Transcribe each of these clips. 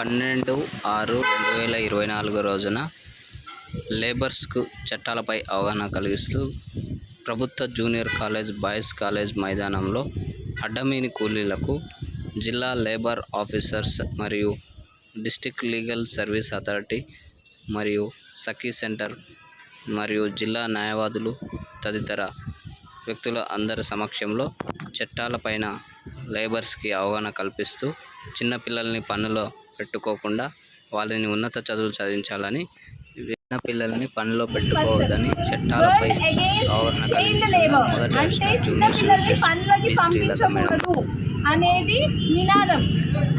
పన్నెండు ఆరు రెండు వేల ఇరవై నాలుగు రోజున లేబర్స్కు చట్టాలపై అవగాహన కలిగిస్తూ ప్రభుత్వ జూనియర్ కాలేజ్ బాయ్స్ కాలేజ్ మైదానంలో అడ్డమీని కూలీలకు జిల్లా లేబర్ ఆఫీసర్స్ మరియు డిస్టిక్ లీగల్ సర్వీస్ అథారిటీ మరియు సఖీ సెంటర్ మరియు జిల్లా న్యాయవాదులు తదితర వ్యక్తుల అందరి సమక్షంలో చట్టాలపైన లేబర్స్కి అవగాహన కల్పిస్తూ చిన్నపిల్లల్ని పనిలో పెట్టుకోకుండా వాళ్ళని ఉన్నత చదువులు చదివించాలని చిన్న పిల్లల్ని పనిలో పెట్టుకోవద్దని చట్టాలపై అవగాహన అనేది నినాదం.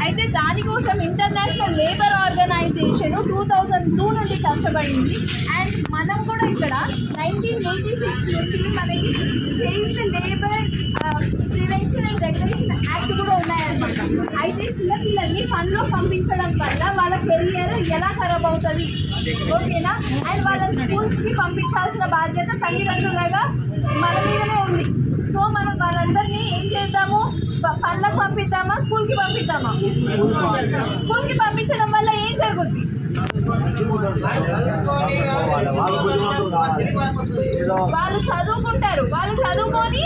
అయితే దానికోసం International Labour Organisation two thousand two నుండి కష్టపడింది. అండ్ మనం కూడా ఇక్కడ నైన్టీన్ ఎయిటీ సిక్స్ నుండి మనకి చైల్డ్ లేబర్ అయితే చిన్న పిల్లల్ని పనిలో పంపించడం వల్ల వాళ్ళ కెరియర్ ఎలా ఖరాబ్ అవుతుంది? ఓకేనా? అండ్ వాళ్ళని స్కూల్స్కి పంపించాల్సిన బాధ్యత తల్లిదండ్రులుగా మన మీదనే ఉంది. సో మనం వాళ్ళందరినీ ఏం చేద్దాము? ప- పనులకు పంపిద్దామా? స్కూల్కి పంపిద్దామా? స్కూల్కి పంపించడం వల్ల ఏం జరుగుతుంది వాళ్ళు చదువుకుంటారు. వాళ్ళు చదువుకొని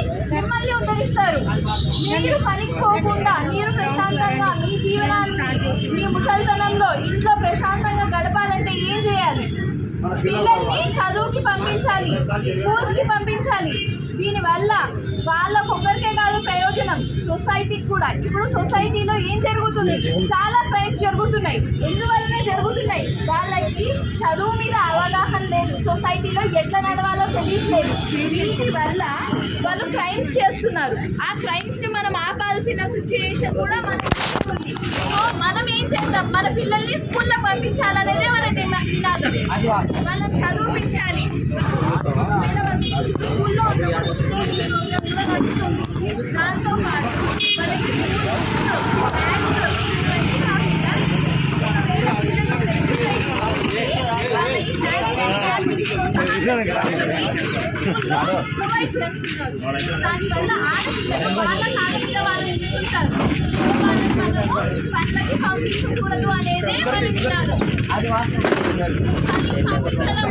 మిమ్మల్ని ఉద్ధరిస్తారు. మీరు పనికి పోకుండా మీరు ప్రశాంతంగా మీ జీవనాన్ని మీ ముసలితనంలో ఇంట్లో ప్రశాంతంగా గడపాలంటే ఏం చేయాలి? పిల్లల్ని చదువుకి పంపించాలి స్కూల్స్కి పంపించాలి దీనివల్ల వాళ్ళకొక్కరికే కాదు ప్రయోజనం. సొసైటీకి కూడా. ఇప్పుడు సొసైటీలో ఏం జరుగుతుంది? చాలా క్రైమ్స్ జరుగుతున్నాయి. ఎందువల్లనే జరుగుతున్నాయి? వాళ్ళకి చదువు మీద అవగాహన లేదు. సొసైటీలో ఎట్లా నడవాలో తెలియట్లేదు. వీటి వల్ల వాళ్ళు క్రైమ్స్ చేస్తున్నారు. ఆ క్రైమ్స్ని మనం ఆపాల్సిన సిచ్యుయేషన్ కూడా మనకి ఉంది సో మనం ఏం చేద్దాం? మన పిల్లల్ని స్కూల్లో పంపించాలనేదే మన నినాదం. వాళ్ళని చదివించాలి. స్కూల్లో ఉన్నప్పుడు దానివల్ల ఆడపిల్లలు వాళ్ళ కాళ్ళ మీద వాళ్ళు నిల్చుంటారు పట్లకి పంపించకూడదు అనేదే పంపించడం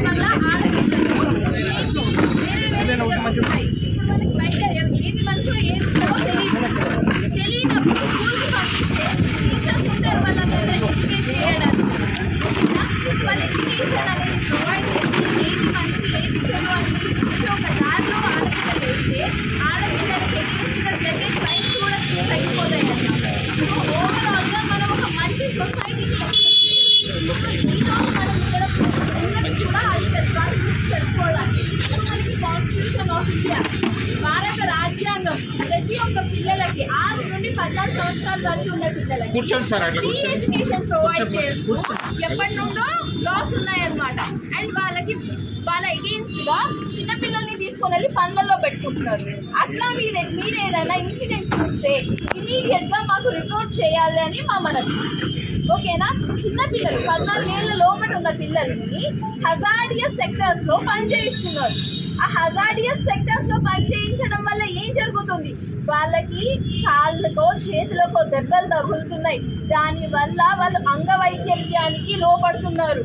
వల్ల ఆడపిల్లలు Hey. సంవత్సరాల వరకు ఉన్న పిల్లలకి. కూర్చోండి సార్ అట్లా ఫ్రీ ఎడ్యుకేషన్ ప్రొవైడ్ చేస్తూ ఎప్పటి నుండో లాస్ ఉన్నాయన్నమాట. అండ్ వాళ్ళకి వాళ్ళ against గా చిన్న పిల్లల్ని తీసుకొని వెళ్ళి ఫండ్లలో పెట్టుకుంటున్నారు. అట్లా మీరు మీరు ఏదైనా ఇన్సిడెంట్ చూస్తే ఇమీడియట్గా మాకు రిపోర్ట్ చేయాలి అని మా మనవి. ఓకేనా? చిన్న పిల్లలు పద్నాలుగేళ్ళ లోపల ఉన్న పిల్లల్ని హజార్డియస్ సెక్టర్స్లో పనిచేయిస్తున్నారు. ఆ హజార్డియస్ సెక్టర్స్లో పనిచేయించడం వల్ల ఏం జరుగుతుంది? వాళ్ళకి కాళ్ళకో చేతులకో దెబ్బలు తగులుతున్నాయి. దానివల్ల వాళ్ళు అంగవైకల్యానికి లోపడుతున్నారు.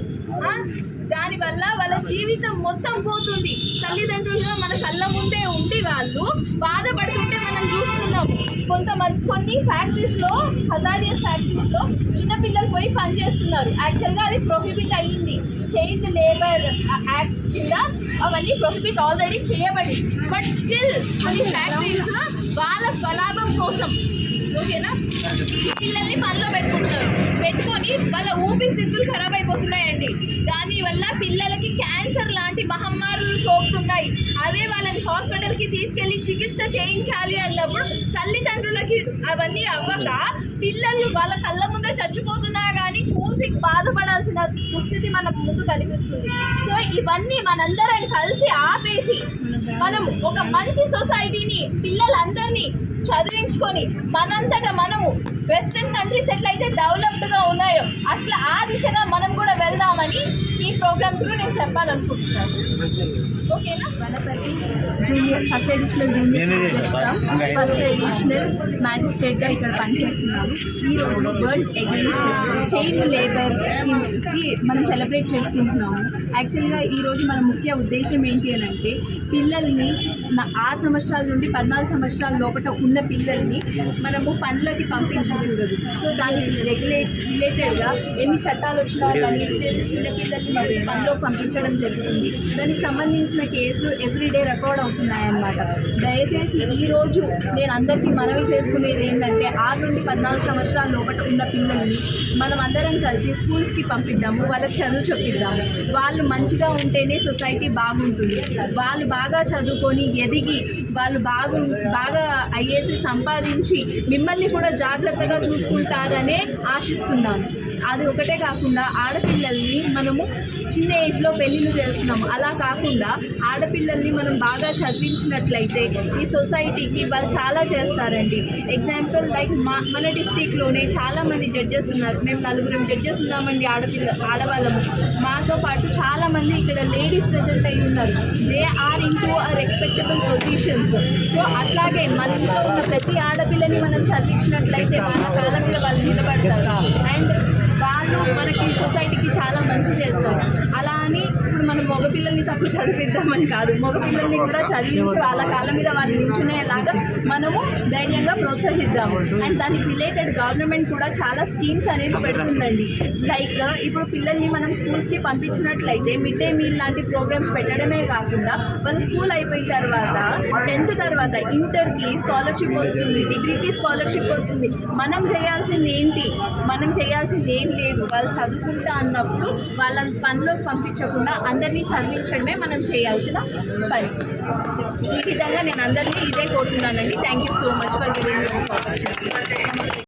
దానివల్ల వాళ్ళ జీవితం మొత్తం పోతుంది. తల్లిదండ్రులుగా మన కళ్ళ ముందే ఉండి వాళ్ళు బాధపడుతుంటే మనం చూస్తున్నాం. కొంతమంది కొన్ని ఫ్యాక్టరీస్లో హజారియస్ ఫ్యాక్టరీస్లో చిన్నపిల్లలు పోయి పనిచేస్తున్నారు యాక్చువల్గా అది ప్రొహిబిట్ అయ్యింది. చైల్డ్ లేబర్ యాక్ట్స్ కింద అవన్నీ ప్రొహిబిట్ ఆల్రెడీ చేయబడి బట్ స్టిల్ కొన్ని ఫ్యాక్టరీస్ వాళ్ళ స్వలాభం కోసం ఓకేనా? పిల్లల్ని పనిలో పెట్టుకుంటారు పెట్టుకొని వాళ్ళ ఊపిరితిత్తులు ఖరాబ్ అయిపోతున్నాయండి. దానివల్ల పిల్లలకి క్యాన్సర్ లాంటి మహమ్మారులు సోకుతున్నాయి. అదే వాళ్ళని హాస్పిటల్కి తీసుకెళ్ళి చికిత్స చేయించాలి అన్నప్పుడు తల్లిదండ్రులకి అవన్నీ అవ్వక పిల్లలు వాళ్ళ కళ్ళ ముందే చచ్చిపోతున్నా కానీ చూసి బాధపడాల్సిన దుస్థితి మన ముందు కనిపిస్తుంది. సో ఇవన్నీ మనందరం కలిసి ఆపేసి మనం ఒక మంచి సొసైటీని పిల్లలందరినీ చదివించుకొని మనంతట మనము వెస్ట్రన్ కంట్రీస్ ఎట్లయితే డెవలప్డ్గా ఉన్నాయో అట్లా ఆ దిశగా మనం కూడా వెళ్దామని ఈ ప్రోగ్రామ్ త్రూ నేను చెప్పాలనుకుంటున్నాను. ఓకేనా? Wanaparthy junior first additional junior first additional మ్యాజిస్ట్రేట్గా ఇక్కడ పనిచేస్తున్నాము. ఈ రోజు వరల్డ్ అగెయిన్స్ట్ చైల్డ్ లేబర్కి మనం సెలబ్రేట్ చేసుకుంటున్నాము. యాక్చువల్గా ఈ రోజు మన ముఖ్య ఉద్దేశం ఏంటి అని అంటే పిల్లల్ని ఆరు సంవత్సరాల నుండి పద్నాలుగు సంవత్సరాల లోపల ఉన్న పిల్లల్ని మనము పనులకి పంపించకూడదు. సో దానికి రెగ్యులేట్ రిలేటెడ్గా ఎన్ని చట్టాలు వచ్చినా కానీ స్టిల్ చిన్నపిల్లల్ని మనం పనిలో పంపించడం జరుగుతుంది. దానికి సంబంధించిన కేసులు ఎవ్రీడే రికార్డ్ అవుతున్నాయన్నమాట. దయచేసి ఈరోజు నేను అందరికీ మనవి చేసుకునేది ఏంటంటే ఆరు నుండి పద్నాలుగు సంవత్సరాల లోపల ఉన్న పిల్లల్ని మనం అందరం కలిసి స్కూల్స్కి పంపిద్దాము వాళ్ళకి చదువు చెప్పిద్దాము. వాళ్ళు మంచిగా ఉంటేనే సొసైటీ బాగుంటుంది. వాళ్ళు బాగా చదువుకొని ఎదిగి వాళ్ళు బాగు బాగా అయ్యేసి సంపాదించి మిమ్మల్ని కూడా జాగ్రత్తగా చూసుకుంటారనే ఆశిస్తున్నాను. అది ఒకటే కాకుండా ఆడపిల్లల్ని మనము చిన్న ఏజ్లో పెళ్ళిళ్ళు చేస్తున్నాము. అలా కాకుండా ఆడపిల్లల్ని మనం బాగా చదివించినట్లయితే ఈ సొసైటీకి వాళ్ళు చాలా చేస్తారండి. ఎగ్జాంపుల్ లైక్ మా మన డిస్టిక్లోనే చాలామంది జడ్జెస్ ఉన్నారు. మేము నలుగురం జడ్జెస్ ఉన్నామండి ఆడపిల్ల ఆడవాళ్ళము. మాతో పాటు చాలామంది ఇక్కడ లేడీస్ ప్రెజెంట్ అయి ఉన్నారు. They are in to respectable positions so అట్లాగే మన ఇంట్లో ఉన్న ప్రతి ఆడపిల్లని మనం చదివించినట్లయితే వాళ్ళ కాళ్ళ మీద వాళ్ళు నిలబడతారు. అండ్ వాళ్ళు మనకి సొసైటీకి చాలా మంచి చేస్తారు. అలా అని ఇప్పుడు మగపిల్లల్ని తక్కువ చదివిద్దామని కాదు. మగపిల్లల్ని కూడా చదివించి వాళ్ళ కాళ్ళ మీద వాళ్ళు నిల్చునేలాగా మనము ధైర్యంగా ప్రోత్సహిద్దాము. అండ్ దానికి రిలేటెడ్ గవర్నమెంట్ కూడా చాలా స్కీమ్స్ అనేది పెడుతుందండి. లైక్ ఇప్పుడు పిల్లల్ని మనం స్కూల్స్కి పంపించినట్లయితే మిడ్ డే మీల్ లాంటి ప్రోగ్రామ్స్ పెట్టడమే కాకుండా వాళ్ళు స్కూల్ అయిపోయిన తర్వాత టెన్త్ తర్వాత ఇంటర్కి స్కాలర్షిప్ వస్తుంది డిగ్రీకి స్కాలర్షిప్ వస్తుంది. మనం చేయాల్సింది ఏంటి? మనం చేయాల్సింది ఏం లేదు. వాళ్ళు చదువుకుంటా అన్నప్పుడు వాళ్ళని పనిలోకి పంపించకుండా అందరినీ అందించడమే మనం చేయాల్సిన పని. ఈ విధంగా నేను అందరినీ ఇదే కోరుతున్నానండి. Thank you so much for giving this opportunity